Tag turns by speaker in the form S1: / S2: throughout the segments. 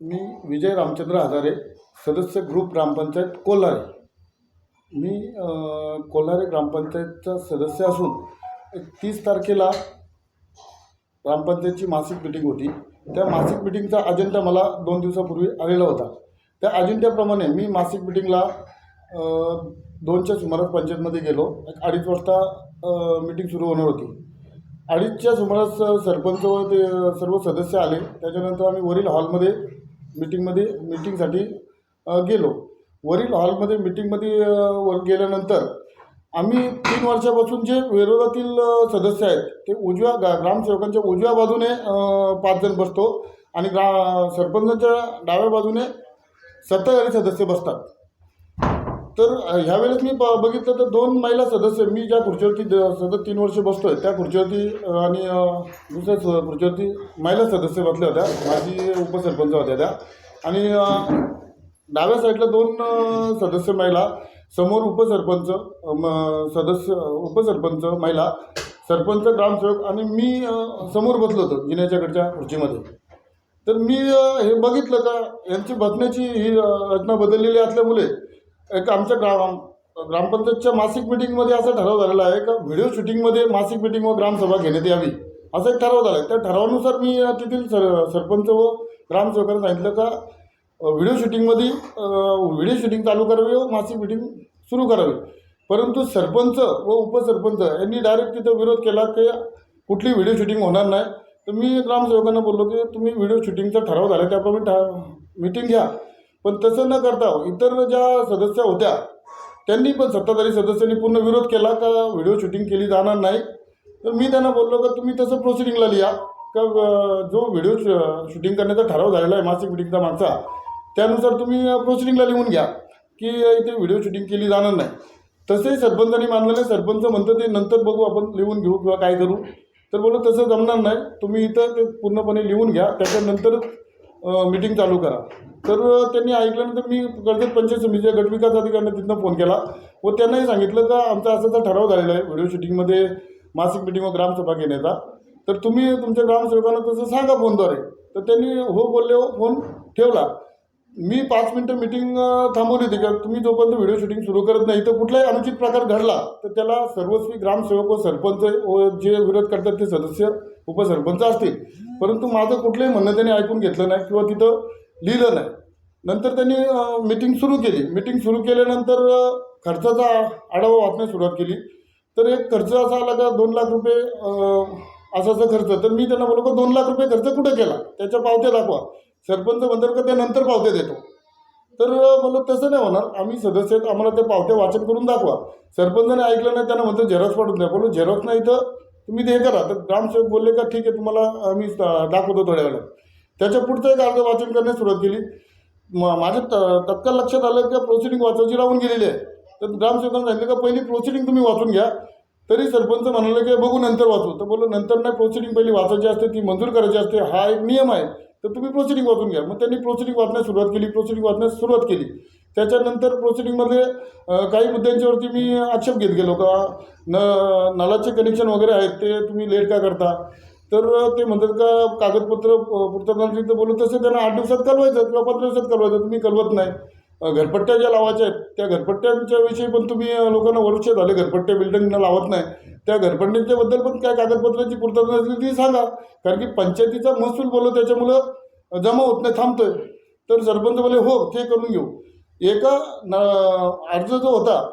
S1: मी विजय रामचंद्र हजारे सदस्य ग्रुप ग्रामपंचायत कोल्हारे. मी कोल्हारे ग्रामपंचायतचा सदस्य असून एक तीस तारखेला ग्रामपंचायतची मासिक मिटिंग होती. त्या मासिक मिटिंगचा अजेंडा मला दोन दिवसापूर्वी आलेला होता. त्या अजेंड्याप्रमाणे मी मासिक मिटिंगला दोनच्या सुमारास पंचायतमध्ये गेलो. एक अडीच वाजता मिटिंग सुरू होणार होती. अडीचच्या सुमारास सरपंच व ते सर्व सदस्य आले. त्याच्यानंतर आम्ही वरील हॉलमध्ये मिटिंगमध्ये मिटिंगसाठी गेलो. वरील हॉलमध्ये मिटिंगमध्ये वर गेल्यानंतर आम्ही तीन वर्षापासून जे विरोधातील सदस्य आहेत ते उजव्या गा ग्रामसेवकांच्या उजव्या बाजूने पाच जण बसतो आणि ग्रा सरपंचांच्या डाव्या बाजूने सत्ताधारी सदस्य बसतात. तर ह्या ह्यावेळेस मी ब बघितलं तर दोन महिला सदस्य मी ज्या खुर्चीवरती द- सतत तीन वर्ष बसतोय त्या खुर्चीवरती आणि दुसऱ्या स- खुर्चीवरती महिला सदस्य बसल्या होत्या माझी उपसरपंच होत्या त्या. आणि डाव्या साईडला दोन सदस्य महिला समोर उपसरपंच म- सदस्य उपसरपंच महिला सरपंच ग्रामसेवक आणि मी समोर बसलो होतो जिन्याच्याकडच्या खुर्चीमध्ये. तर मी हे बघितलं का यांची बसण्याची ही रचना बदललेली असल्यामुळे एक आमच्या ग्राम ग्रामपंचायतच्या मासिक मिटिंगमध्ये असा ठराव झालेला आहे का व्हिडिओ शूटिंगमध्ये मासिक मिटिंग व ग्रामसभा घेण्यात यावी? असा एक ठराव झाला आहे त्या ठरावानुसार मी तेथील सर सरपंच व ग्रामसेवकांना सांगितलं का व्हिडिओ शूटिंगमध्ये व्हिडिओ शूटिंग चालू करावी व मासिक मिटिंग सुरू करावी. परंतु सरपंच व उपसरपंच यांनी डायरेक्ट तिथं विरोध केला की कुठली व्हिडिओ शूटिंग होणार नाही. तर मी ग्रामसेवकांना बोललो की तुम्ही व्हिडिओ शूटिंगचा ठराव झाला त्याप्रमाणे ठा मिटिंग घ्या. पण तसं न करता इतर ज्या सदस्य होत्या त्यांनी पण सत्ताधारी सदस्यांनी पूर्ण विरोध केला का व्हिडिओ शूटिंग केली जाणार नाही? तर मी त्यांना बोललो का तुम्ही तसं प्रोसिडिंगला लिहा. का जो व्हिडिओ शूटिंग करण्याचा ठराव झालेला आहे मासिक मिटिंगचा मागचा त्यानुसार तुम्ही प्रोसिडिंगला लिहून घ्या की इथे व्हिडिओ शूटिंग केली जाणार नाही. तसेही सरपंचांनी मानलं नाही सरपंच म्हणतं ते नंतर बघू आपण लिहून घेऊ किंवा काय करू. तर बोललो तसं जमणार नाही. तुम्ही इथं ते पूर्णपणे लिहून घ्या. त्याच्यानंतरच मिटिंग चालू करा. तर त्यांनी ऐकल्यानंतर मी कर्जत पंचायत समितीच्या गटविकास अधिकाऱ्यांना तिथनं फोन केला व त्यांनाही सांगितलं का आमचा असाचा ठराव झालेला आहे. व्हिडिओ शूटिंगमध्ये मासिक मिटिंग व ग्रामसभा घेण्याचा. तर तुम्ही तुमच्या ग्रामसेवकांना तसं सांगा फोनद्वारे तर त्यांनी हो बोलले हो फोन ठेवला. मी पाच मिनटं मिटिंग थांबवली होती का तुम्ही जोपर्यंत व्हिडिओ शूटिंग सुरू करत नाही तर कुठलाही अनुचित प्रकार घडला तर त्याला सर्वस्वी ग्रामसेवक व सरपंच व जे विरोध करतात ते सदस्य उपसरपंच असतील. परंतु माझं कुठलंही म्हणणं त्यांनी ऐकून घेतलं नाही किंवा तिथं लिहिलं नाही. नंतर त्यांनी मिटिंग सुरू केली. मिटिंग सुरू केल्यानंतर खर्चाचा आढावा वाचण्यास सुरुवात केली. तर एक खर्च असा आला का दोन लाख रुपये अ, असा असा खर्च. तर मी त्यांना बोललो का दोन लाख रुपये खर्च कुठं केला? त्याच्या पावत्या दाखवा. सरपंच म्हणतात का त्यानंतर पावत्या देतो. तर म्हणलं तसं नाही होणार. आम्ही सदस्य आहेत आम्हाला त्या पावत्या वाचन करून दाखवा. सरपंचाने ऐकलं नाही त्यांना म्हणतो झेरॉक्स पाठवून द्या. बोलो झेरॉक्स नाही तर तुम्ही ते हे करा. तर ग्रामसेवक बोलले का ठीक आहे तुम्हाला आम्ही दाखवतो थोड्या वेळात त्याच्या पुढचं एक अर्ज वाचन करण्यास सुरुवात केली. म- माझ्या त तत्काळ लक्षात आलं की प्रोसिडिंग वाचायची राहून गेलेली आहे. तर ग्रामसेवकांना सांगितलं का पहिली प्रोसिडिंग तुम्ही वाचून घ्या. तरी सरपंच म्हणाले की बघू नंतर वाचू. तर बोललो नंतर नाही प्रोसिडिंग पहिली वाचायची असते ती मंजूर करायची असते. हा एक नियम आहे. तर तुम्ही प्रोसिडिंग वाचून घ्या. मग त्यांनी प्रोसिडिंग वाचण्यास सुरुवात केली प्रोसिडिंग वाचण्यास सुरुवात केली. त्याच्यानंतर प्रोसिडिंगमध्ये काही मुद्द्यांच्यावरती मी आक्षेप घेत गेलो का? न नळाचे कनेक्शन वगैरे आहेत ते तुम्ही लेट का करता? तर ते म्हणतात का कागदपत्र पूर्तता तर बोलू तसं त्यांना आठ दिवसात कळवायचं किंवा पंधरा दिवसात कळवायचं तुम्ही कळवत नाही. घरपट्ट्या ज्या लावायच्या आहेत त्या घरपट्ट्यांच्या विषयी पण तुम्ही लोकांना वर्ष झाले. घरपट्ट्या बिल्डिंगना लावत नाही. त्या घरपट्ट्यांच्या पण काय कागदपत्राची पूर्तता नसली ती सांगा. कारण की पंचायतीचा महसूल बोलव त्याच्यामुळं जमा होत नाही थांबतोय. तर सरपंच बोले हो ते करून घेऊ. एका न अर्ज जो होता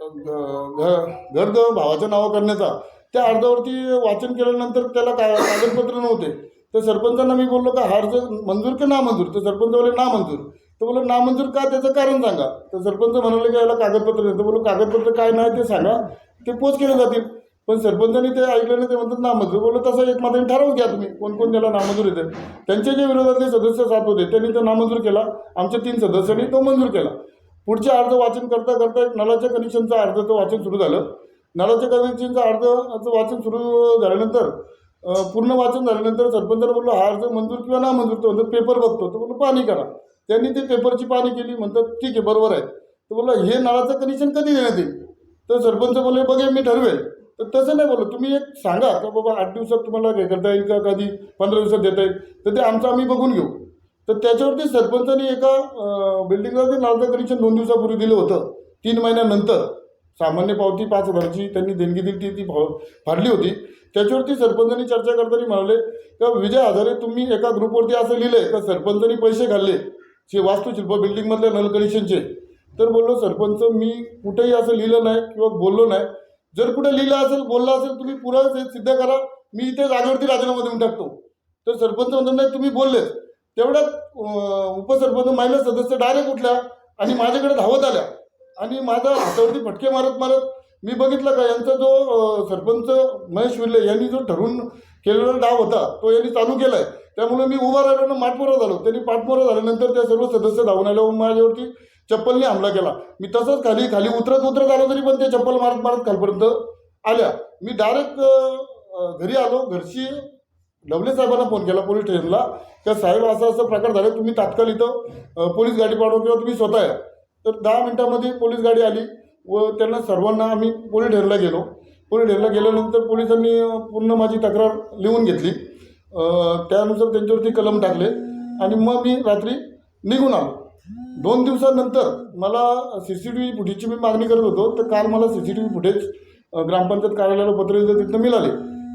S1: घ- घर भावाचं भावाच्या करण्याचा त्या अर्जावरती वाचन केल्यानंतर त्याला का कागदपत्र नव्हते. तर सरपंचांना मी बोललो का हा अर्ज मंजूर की नामंजूर? तर सरपंच बोलले नामंजूर. तर बोललो नामंजूर का? त्याचं कारण सांगा. तर सरपंच म्हणाले की याला कागदपत्र नाही. तर बोलो कागदपत्र काय नाही ते सांगा. ते पोच केले जातील. पण सरपंचांनी ते ऐकलं नाही ते म्हणतात नामंजूर बोललं तसं एक मात्र ठरवून घ्या तुम्ही. कोण कोण त्याला नामंजूर येते. त्यांचे जे विरोधातले सदस्य साथ होते त्यांनी तो नामंजूर केला. आमच्या तीन सदस्यांनी तो मंजूर केला. पुढचे अर्ज वाचन करता करता एक नळाच्या कनेक्शनचा अर्जाचं वाचन सुरू झालं. नळाच्या कनेक्शनचा अर्जाचं वाचन सुरू झाल्यानंतर पूर्ण वाचन झाल्यानंतर सरपंचाला बोललो हा अर्ज मंजूर किंवा ना मंजूर? तो म्हणतो पेपर बघतो. तो बोललो पाणी करा. त्यांनी ते पेपरची पाणी केली म्हणतात ठीक आहे बरोबर आहे. तर बोललो हे नळाचं कनेक्शन कधी देण्यात येईल? तर सरपंच बोलले बघे मी ठरवेल. तर तसं नाही बोललो तुम्ही एक सांगा का बाबा आठ दिवसात तुम्हाला हे करता येईल का? कधी? पंधरा दिवसात देता येईल? तर ते आमचं आम्ही बघून घेऊ. तर त्याच्यावरती सरपंचाने एका बिल्डिंगला ते कनेक्शन दोन दिवसापूर्वी दिलं होतं. तीन महिन्यानंतर. सामान्य पावती पाच हजारची त्यांनी देणगी दिली ती ती फाडली होती. त्याच्यावरती सरपंचांनी चर्चा करताना म्हणाले का विजय आधारे तुम्ही एका ग्रुपवरती असं लिहिलं आहे का सरपंचांनी पैसे घालले जे वास्तुशिल्प बिल्डिंगमधल्या नल कनेक्शनचे तर बोललो सरपंच मी कुठेही असं लिहिलं नाही किंवा बोललो नाही. जर कुठे लिहिलं असेल बोललं असेल तुम्ही पुरा हे सिद्ध करा. मी इथे जागेवरती राजीनामा देऊन टाकतो. तर सरपंच म्हणतो नाही तुम्ही बोललेच तेवढ्यात उपसरपंच महिला सदस्य डायरेक्ट उठल्या आणि माझ्याकडे धावत आल्या. आणि माझ्या हातावरती फटके मारत मारत मी बघितलं का यांचा जो सरपंच महेश विर्ले यांनी जो ठरवून केलेला डाव होता तो यांनी चालू केला आहे त्यामुळे मी उभा राहिलो ना माठमोरा झालो त्यांनी पाठमोरा झाल्यानंतर त्या सर्व सदस्य धावून आल्या माझ्यावरती चप्पलने हमला केला. मी तसंच खाली खाली उतरत उतरत आलो तरी पण ते चप्पल मारत मारत खालपर्यंत आल्या. मी डायरेक्ट घरी आलो. घरची डबले साहेबांना फोन केला पोलीस स्टेशनला का साहेब असं असं प्रकार झाला. तुम्ही तात्काळ इथं पोलीस गाडी पाठवा किंवा तुम्ही स्वतः या. तर दहा मिनटामध्ये पोलीस गाडी आली व त्यांना सर्वांना आम्ही पोलीस स्टेशनला गेलो. पोलीस स्टेशनला गेल्यानंतर पोलिसांनी पूर्ण माझी तक्रार लिहून घेतली. त्यानुसार त्यांच्यावरती कलम टाकले. आणि मग मी रात्री निघून आलो. दोन दिवसानंतर मला सी सी टी व्ही फुटेजची मी मागणी करत होतो. तर काल मला C C T V footage gram panchayat कार्यालयाला पत्र दिलं तिथनं मिळाले.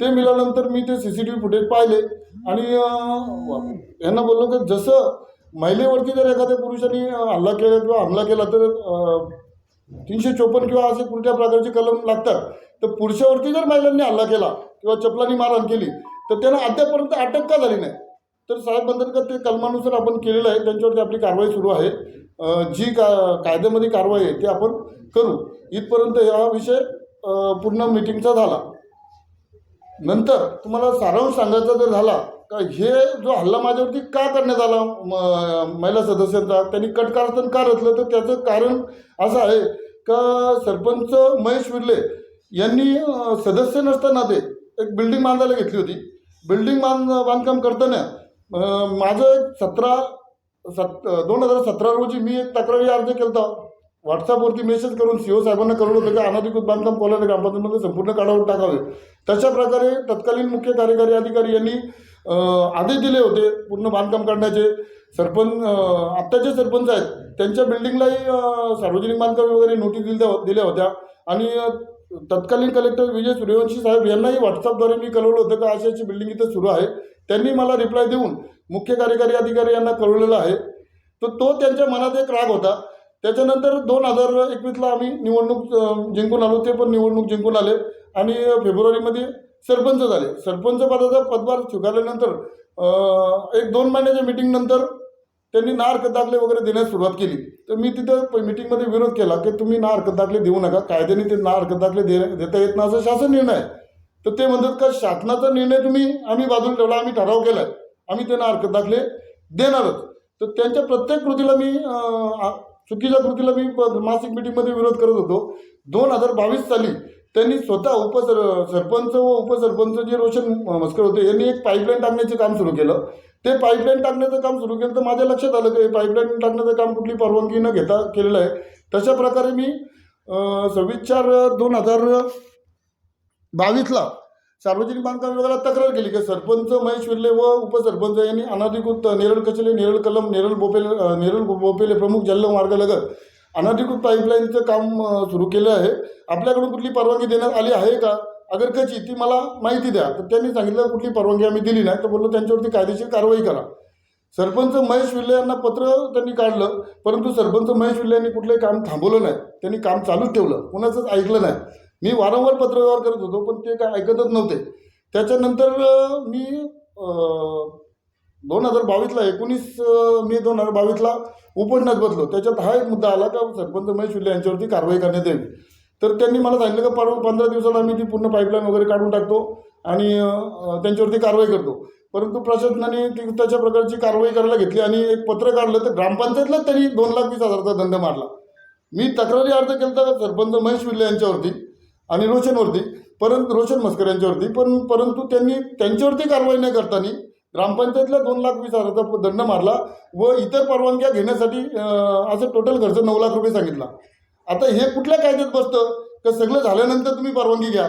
S1: ते मिळाल्यानंतर मी ते C C T V footage पाहिले आणि यांना बोललो की जसं महिलेवरती जर एखाद्या पुरुषांनी हल्ला केला किंवा हमला केला तर तीनशे चोपन्न किंवा असे कुठल्या प्रकारचे कलम लागतात. तर पुरुषावरती जर महिलांनी हल्ला केला किंवा चपलांनी मारहाण केली तर त्यांना अद्यापर्यंत अटक का झाली नाही? तर साहेब म्हणतात का ते कलमानुसार आपण केलेलं आहे त्यांच्यावरती आपली कारवाई सुरू आहे. जी का कायद्यामध्ये कारवाई आहे ती आपण करू. इथपर्यंत हा विषय पूर्ण मिटिंगचा झाला. नंतर तुम्हाला सारांश सांगायचा जर झाला का हे जो हल्ला माझ्यावरती का करण्यात आला म- महिला सदस्यांचा? त्यांनी कटकारस्थान का रचलं तर त्याचं कारण असं आहे का सरपंच महेश विर्ले यांनी सदस्य नसताना ते एक बिल्डिंग बांधायला घेतली होती. बिल्डिंग बांध बांधकाम करताना माझं सतरा सत दोन हजार सतरा रोजी मी एक तक्रारी अर्ज केला होता व्हॉट्सअपवरती मेसेज करून सी ओ साहेबांना कळवलं होतं की अनधिकृत बांधकाम कोल्हापूर ग्रामपंचायतमध्ये संपूर्ण काढावर टाकावे. तशा प्रकारे तत्कालीन मुख्य कार्यकारी अधिकारी यांनी आदेश दिले होते पूर्ण बांधकाम काढण्याचे. सरपंच आत्ताचे सरपंच आहेत त्यांच्या बिल्डिंगलाही सार्वजनिक बांधकाम वगैरे नोटीस दिल्या हो-, दिल्या होत्या. आणि तत्कालीन कलेक्टर विजय सूर्यवंशी साहेब यांनाही व्हॉट्सअपद्वारे मी कळवलं होतं का अशी अशी बिल्डिंग इथं सुरू आहे. त्यांनी मला रिप्लाय देऊन मुख्य कार्यकारी अधिकारी यांना कळवलेलं आहे. तर तो त्यांच्या मनात एक राग होता. त्याच्यानंतर दोन हजार एकवीसला आम्ही निवडणूक जिंकून आलो. ते पण निवडणूक जिंकून आले आणि फेब्रुवारीमध्ये सरपंच झाले. सरपंच पदाचा पदभार स्वीकारल्यानंतर एक दोन महिन्याच्या मिटिंगनंतर त्यांनी ना हरकत दाखले वगैरे देण्यास सुरुवात केली. तर मी तिथं प- मिटिंगमध्ये विरोध केला की तुम्ही ना हरकत दाखले देऊ नका. कायद्याने ते ना हरकत दाखले दे देता येत नाही असं शासन निर्णय आहे. तर ते म्हणतात का शासनाचा निर्णय तुम्ही आम्ही बाजूला ठेवला आम्ही ठराव केला आम्ही त्यांना हरकत दाखले देणारच. तर त्यांच्या प्रत्येक कृतीला मी चुकीच्या कृतीला मी मासिक मिटिंगमध्ये विरोध करत होतो. दोन हजार बावीस साली त्यांनी स्वतः उपसर सरपंच व उपसरपंच जे रोशन मस्कर होते यांनी एक पाईपलाईन टाकण्याचे काम सुरू केलं. ते पाईपलाईन टाकण्याचं काम सुरू केलं तर माझ्या लक्षात आलं की पाईपलाईन टाकण्याचं काम कुठली परवानगी न घेता केलेलं आहे. तशा प्रकारे मी सव्वीस चार दोन हजार बावीसला सार्वजनिक बांधकाम विभागाला तक्रार केली की सरपंच महेश विर्ले व उपसरपंच यांनी अनधिकृत नेरळ कचले नेरळ कलम नेरळ बोपेले नेरळ बोपेले प्रमुख जलम मार्गालगत अनधिकृत पाईपलाईनचं काम सुरू केलं आहे. आपल्याकडून कुठली परवानगी देण्यात आली आहे का? अगर कशी ती मला माहिती द्या. तर त्यांनी सांगितलं कुठली परवानगी आम्ही दिली नाही. तर बोललो त्यांच्यावरती कायदेशीर कारवाई करा. सरपंच महेश विर्ले यांना पत्र त्यांनी काढलं परंतु सरपंच महेश विर्ले यांनी कुठलंही काम थांबवलं नाही. त्यांनी काम चालूच ठेवलं. कुणाचंच ऐकलं नाही. मी वारंवार पत्रव्यवहार करत होतो पण ते काय ऐकतच नव्हते. त्याच्यानंतर मी दोन हजार बावीसला एकोणीस मे दोन हजार बावीसला उपोषणात बसलो त्याच्यात हा एक मुद्दा आला का सरपंच महेश विल्ले यांच्यावरती कारवाई करण्यात यावी. तर त्यांनी मला सांगितलं का पाडून पंधरा दिवसात आम्ही ती पूर्ण पाईपलाईन वगैरे काढून टाकतो आणि त्यांच्यावरती कारवाई करतो. परंतु प्रशासनाने ती तशा प्रकारची कारवाई करायला घेतली आणि एक पत्र काढलं. तर ग्रामपंचायतलाच त्यांनी दोन लाख वीस हजाराचा दंड मारला. मी तक्रारी अर्ज केला होता सरपंच महेश विल्ले यांच्यावरती? आणि रोशनवरती परंतु रोशन मस्कर यांच्यावरती पण परंतु त्यांनी त्यांच्यावरती कारवाई न करताना ग्रामपंचायतला दोन लाख वीस हजाराचा दंड मारला व इतर परवानग्या घेण्यासाठी असं टोटल खर्च नऊ लाख रुपये सांगितला. आता हे कुठल्या कायद्यात बसतं? का सगळं झाल्यानंतर तुम्ही परवानगी घ्या?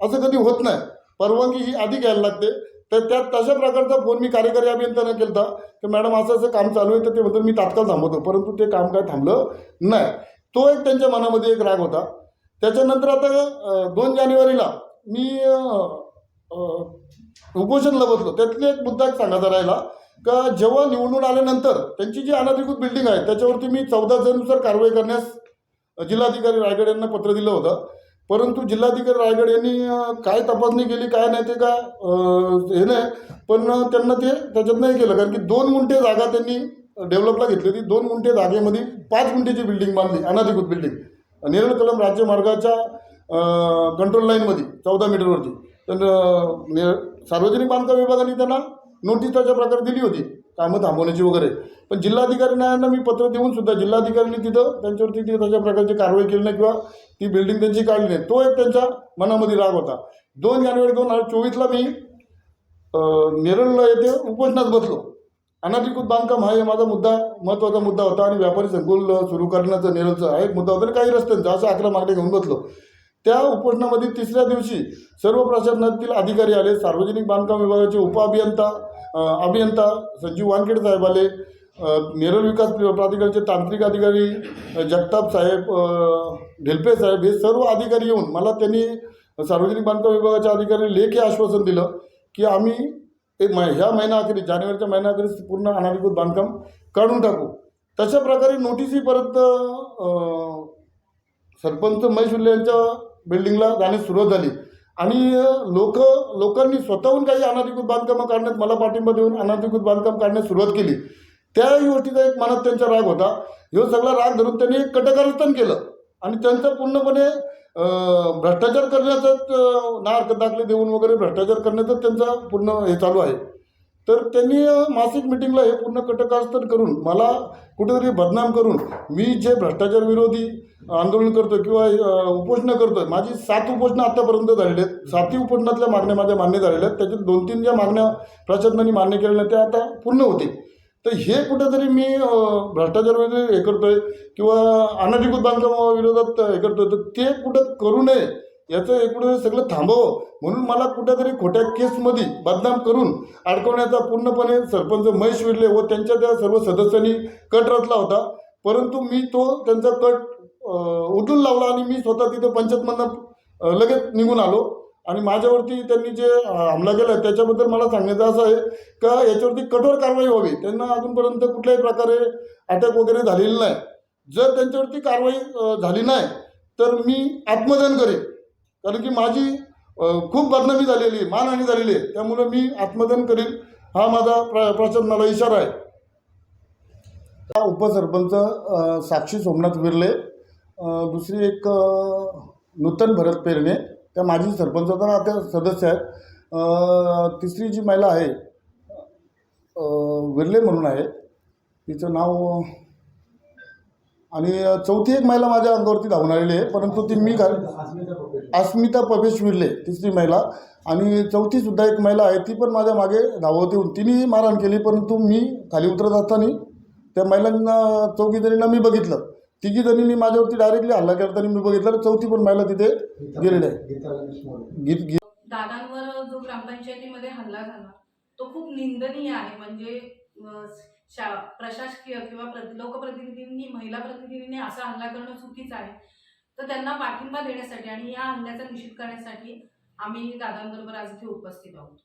S1: असं कधी होत नाही. परवानगी ही आधी घ्यायला लागते. तर त्यात तशा प्रकारचा फोन मी कार्यकारी अभियंत्यांना केला होता की मॅडम असं असं काम चालू आहे तर ते म्हणतात मी तात्काळ थांबवतो. परंतु ते काम काय थांबलं नाही. तो एक त्यांच्या मनामध्ये एक राग होता. त्याच्यानंतर आता दोन जानेवारीला मी उपोषणला बसलो. त्यातले एक मुद्दा एक सांगायचा राहिला का जेव्हा निवडून आल्यानंतर त्यांची जी अनधिकृत बिल्डिंग आहे त्याच्यावरती मी चौदा जनुसार कारवाई करण्यास जिल्हाधिकारी रायगड यांना पत्र दिलं होतं. परंतु जिल्हाधिकारी रायगड यांनी काय तपासणी केली काय नाही ते का हे नाही. पण त्यांना ते त्याच्यात नाही केलं. कारण की दोन गुंठे जागा त्यांनी डेव्हलपला घेतली होती. दोन गुंठे जागेमध्ये पाच गुंठेची बिल्डिंग बांधली अनधिकृत बिल्डिंग नेरळ कलम राज्यमार्गाच्या कंट्रोल लाईनमध्ये चौदा मीटरवरती तर सार्वजनिक बांधकाम विभागाने त्यांना नोटीस त्याच्या प्रकारे दिली होती. कामं थांबवण्याची वगैरे. पण जिल्हाधिकाऱ्यांना मी पत्र देऊन सुद्धा जिल्हाधिकाऱ्यांनी तिथं त्यांच्यावरती तिथे तशा प्रकारची कारवाई केली नाही किंवा ती बिल्डिंग त्यांची काढली नाही. तो एक त्यांच्या मनामध्ये राग होता. दोन जानेवारी दोन हजार चोवीसला मी नेरळला येथे उपोषणात बसलो. अनधिकृत बांधकाम हा हे माझा मुद्दा महत्त्वाचा मुद्दा होता आणि व्यापारी संकुल सुरू करण्याचा नेरळचा हा एक मुद्दा होता आणि काही रस्त्यांचा अशा अकरा मागण्या घेऊन बसलो. त्या उपोषणामध्ये तिसऱ्या दिवशी सर्व प्रशासनातील अधिकारी आले. सार्वजनिक बांधकाम विभागाचे उपअभियंता अभियंता संजीव वानखेडे साहेब आले. अं, नेरळ विकास प्राधिकरणाचे तांत्रिक अधिकारी जगताप साहेब ढिलपे ढेलपे साहेब हे सर्व अधिकारी येऊन मला त्यांनी सार्वजनिक बांधकाम विभागाच्या अधिकारी लेखी आश्वासन दिलं की आम्ही एक मै ह्या महिनाअखेरीस जानेवारीच्या महिनाअखेरीस पूर्ण अनधिकृत बांधकाम काढून टाकू. तशा प्रकारे नोटीसही परत सरपंच महेश यांच्या बिल्डिंगला जाण्यास सुरुवात झाली. आणि लोक लोकांनी स्वतःहून काही अनधिकृत बांधकामं काढण्यात मला पाठिंबा देऊन अनधिकृत बांधकाम काढण्यास सुरुवात केली. त्या गोष्टीचा एक मनात त्यांचा राग होता. ह्यो सगळा राग धरून त्यांनी एक कटकारस्थान केलं. आणि त्यांचं पूर्णपणे भ्रष्टाचार करण्याचाच ना हरकत दाखले देऊन वगैरे भ्रष्टाचार करण्याचा त्यांचा पूर्ण हे चालू आहे. तर त्यांनी मासिक मिटिंगला हे पूर्ण कटकारस्थान करून मला कुठेतरी बदनाम करून मी जे भ्रष्टाचार विरोधी आंदोलन करतो किंवा उपोषणं करतो माझी सात उपोषणं आत्तापर्यंत झालेली आहेत. सातही उपोषणातल्या मागण्या माझ्या मान्य झालेल्या आहेत. त्याच्यात दोन तीन ज्या मागण्या प्रशासनाने मान्य केलेल्या त्या आता पूर्ण होतील. तर हे कुठेतरी मी भ्रष्टाचार विरोधी हे करतोय किंवा अनधिकृत बांधकामाविरोधात हे करतोय तर ते कुठं करू नये याचं एकूण सगळं थांबवं. म्हणून मला कुठेतरी खोट्या केसमध्ये बदनाम करून अडकवण्याचा पूर्णपणे सरपंच महेश विरले व त्यांच्या त्या सर्व सदस्यांनी कट रचला होता. परंतु मी तो त्यांचा कट उठून उचलून लावला आणि मी स्वतः तिथं पंचायतमधनं लगेच निघून आलो. आणि माझ्यावरती त्यांनी जे हमला केला त्याच्याबद्दल मला सांगण्याचं असं आहे का याच्यावरती कठोर कारवाई व्हावी. त्यांना अजूनपर्यंत कुठल्याही प्रकारे अटॅक वगैरे झालेली नाही. जर त्यांच्यावरती कारवाई झाली नाही तर मी आत्मदान करेन. कारण की माझी खूप बदनामी झालेली आहे मानहानी झालेली आहे. त्यामुळं मी आत्मदान करीन हा माझा प्र प्रशासनाला इशारा आहे. हा उपसरपंच साक्षी सोमनाथ बिर्ले दुसरी एक नूतन भरत पेरणे त्या माजी सरपंचाचा ना त्या सदस्य आहेत. तिसरी जी महिला आहे विरले म्हणून आहे. तिचं नाव आणि चौथी एक महिला माझ्या अंगावरती धावून आलेली आहे परंतु ती मी घाल अस्मिता प्रवेश विर्ले तिसरी महिला. आणि चौथीसुद्धा एक महिला आहे ती पण माझ्या मागे धावत येऊन तिने मारहाण केली परंतु मी खाली उतरत असताना त्या महिलांना चौकीदारींना मी बघितलं. तिघी जणींनी माझ्यावरती डायरेक्टली हल्ला करताना मी बघितलं चौथी पण महिला तिथे गेलेली आहे गीत गीत
S2: दादांवर जो ग्रामपंचायतीमध्ये हल्ला झाला तो खूप निंदनीय आहे. म्हणजे प्रशासकीय किंवा प्र- लोकप्रतिनिधींनी महिला प्रतिनिधींनी असा हल्ला करणं चुकीचं आहे. तर त्यांना पाठिंबा देण्यासाठी आणि या हल्ल्याचा निषेध करण्यासाठी आम्ही दादांबरोबर आज इथे उपस्थित आहोत.